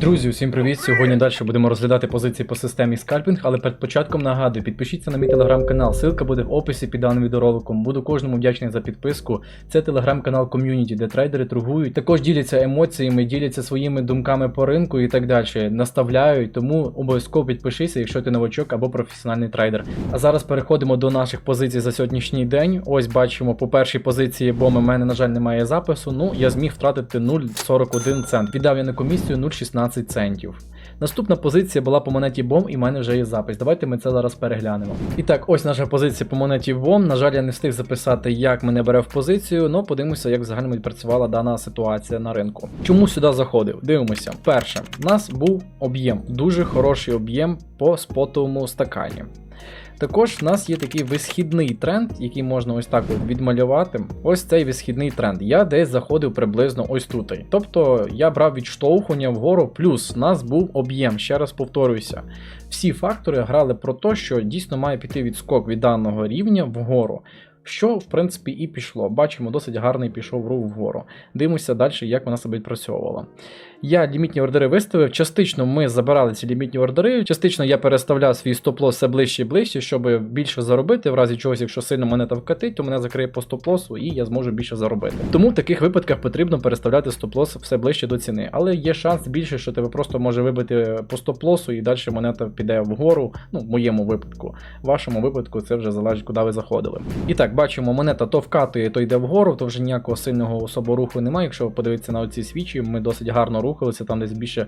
Друзі, усім привіт! Сьогодні далі будемо розглядати позиції по системі скальпінг, але перед початком нагадую, підпишіться на мій телеграм-канал. Ссылка буде в описі під даним відеороликом. Буду кожному вдячний за підписку. Це телеграм-канал ком'юніті, де трейдери торгують. Також діляться емоціями, діляться своїми думками по ринку і так далі. Наставляють, тому обов'язково підпишися, якщо ти новачок або професіональний трейдер. А зараз переходимо до наших позицій за сьогоднішній день. Ось бачимо по першій позиції, бо у мене, на жаль, немає запису. Ну, я зміг втратити 0,41 цент. Віддав я на комісію 0,16 центів. Наступна позиція була по монеті бом, і в мене вже є запис. Давайте ми це зараз переглянемо. І так, ось наша позиція по монеті бом. На жаль, я не встиг записати, як мене бере в позицію, але подивимося, як в працювала дана ситуація на ринку. Чому сюди заходив? Дивимося. Перше, у нас був об'єм, дуже хороший об'єм по спотовому стакані. Також в нас є такий висхідний тренд, який можна ось так от відмалювати. Ось цей висхідний тренд. Я десь заходив приблизно ось тут. Тобто я брав відштовхування вгору, плюс в нас був об'єм. Ще раз повторююся. Всі фактори грали про те, що дійсно має піти відскок від даного рівня вгору. Що, в принципі, і пішло. Бачимо, досить гарний пішов рух вгору. Дивимося далі, як вона себе відпрацьовувала. Я лімітні ордери виставив. Частично ми забирали ці лімітні ордери, частично я переставляв свій стоп-лосс все ближче і ближче, щоб більше заробити. В разі чогось, якщо сильно монета вкатить, то мене закриє по стоп-лосу і я зможу більше заробити. Тому в таких випадках потрібно переставляти стоп-лосс все ближче до ціни. Але є шанс більше, що тебе просто може вибити по стоп-лосу і далі монета піде вгору. Ну, в моєму випадку. В вашому випадку це вже залежить, куди ви заходили. І так, бачимо, монета то вкатує, то йде вгору, то вже ніякого сильного особо руху немає. Якщо ви подивитися на оці свічі, ми досить гарно рухалися, там десь більше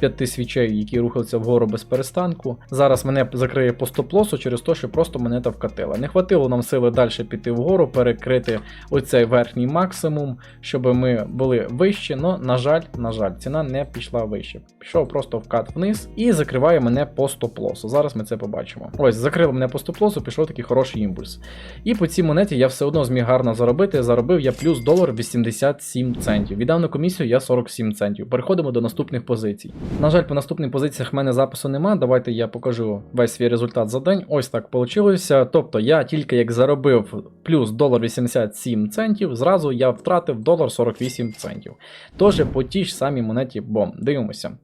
п'яти свічей, які рухалися вгору без перестанку. Зараз мене закриє по стоп-лосу через те, що просто монета вкатила. Не хватило нам сили далі піти вгору, перекрити оцей верхній максимум, щоб ми були вище. Но, на жаль, на жаль, ціна не пішла вище. Пішов просто вкат вниз і закриває мене по стоп-лосу. Зараз ми це побачимо. Ось, закрило мене по стоп-лосу, пішов такий хороший імпульс. І по цій монеті я все одно зміг гарно заробити. Заробив я плюс долар 87 центів. Віддав на комісію я 47 центів. Переходимо до наступних позицій. На жаль, по наступних позиціях в мене запису нема. Давайте я покажу весь свій результат за день. Ось так вийшло. Тобто я тільки як заробив плюс долар 87 центів, зразу я втратив долар 48 центів. Тож по тій ж самій монеті бом. Дивимося.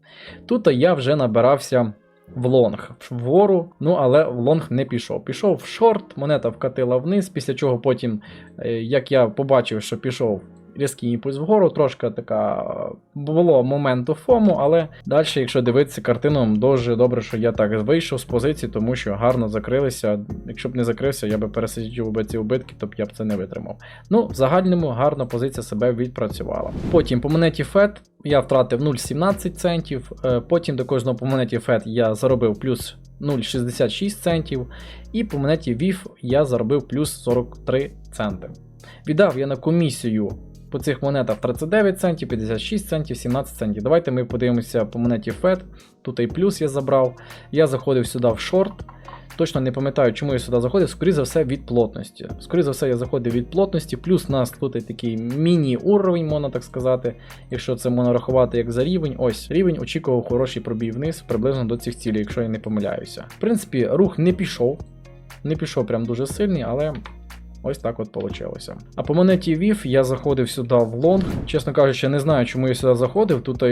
Тут я вже набирався. В лонг вгору, ну але в лонг не пішов. Пішов в шорт, монета вкатила вниз, після чого потім, е, як я побачив, що пішов різкий імпульс вгору, трошки така було моменту фому, але далі, якщо дивитися картину, дуже добре, що я так вийшов з позиції, тому що гарно закрилися. Якщо б не закрився, я би пересидів би ці убитки, то б я б це не витримав. Ну, в загальному гарна позиція себе відпрацювала. Потім по монеті FED я втратив 0,17 центів. е, Потім до кожного по монеті FED я заробив плюс 0,66 центів. І по монеті VIF я заробив плюс 43 центи. Віддав я на комісію по цих монетах 39 центів, 56 центів, 17 центів. Давайте ми подивимося по монеті FED. Тут і плюс я забрав. Я заходив сюди в шорт. Точно не пам'ятаю, чому я сюди заходив, скоріше за все, від плотності. Скоріше за все, я заходив від плотності, плюс у нас тут такий міні-уровень, можна так сказати. Якщо це можна рахувати як за рівень, ось рівень очікував хороший пробій вниз, приблизно до цих цілей, якщо я не помиляюся. В принципі, рух не пішов. Не пішов прям дуже сильний, але Ось так от вийшло. А по монеті VIF я заходив сюди в лонг. Чесно кажучи, не знаю, чому я сюди заходив. Тут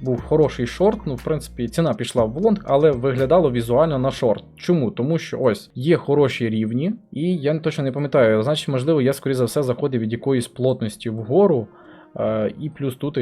був хороший шорт. Ну, в принципі, ціна пішла в лонг, але виглядало візуально на шорт. Чому? Тому що ось є хороші рівні, і я точно не пам'ятаю. Значить, можливо, я, скоріше за все, заходив від якоїсь плотності вгору. Е, і плюс тут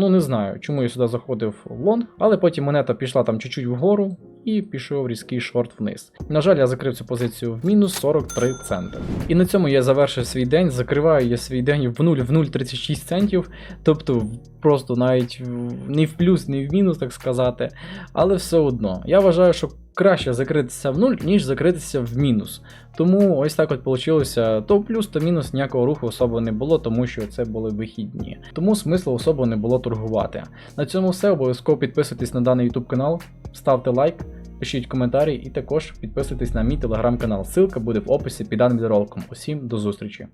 Ну, не знаю, чому я сюди заходив в лонг, але потім монета пішла там чуть-чуть вгору і пішов різкий шорт вниз. На жаль, я закрив цю позицію в мінус 43 центи. І на цьому я завершив свій день. Закриваю я свій день в 0 в 0,36 центів. Тобто просто навіть не в плюс, не в мінус, так сказати. Але все одно. Я вважаю, що краще закритися в нуль, ніж закритися в мінус. Тому ось так от вийшло. То плюс, то мінус ніякого руху особо не було, тому що це були вихідні. Тому смислу особо не було торгувати. На цьому все. Обов'язково підписуйтесь на даний YouTube канал, ставте лайк. Пишіть коментарі і також підписуйтесь на мій телеграм-канал. Ссылка буде в описі під даним відеороликом. Усім до зустрічі!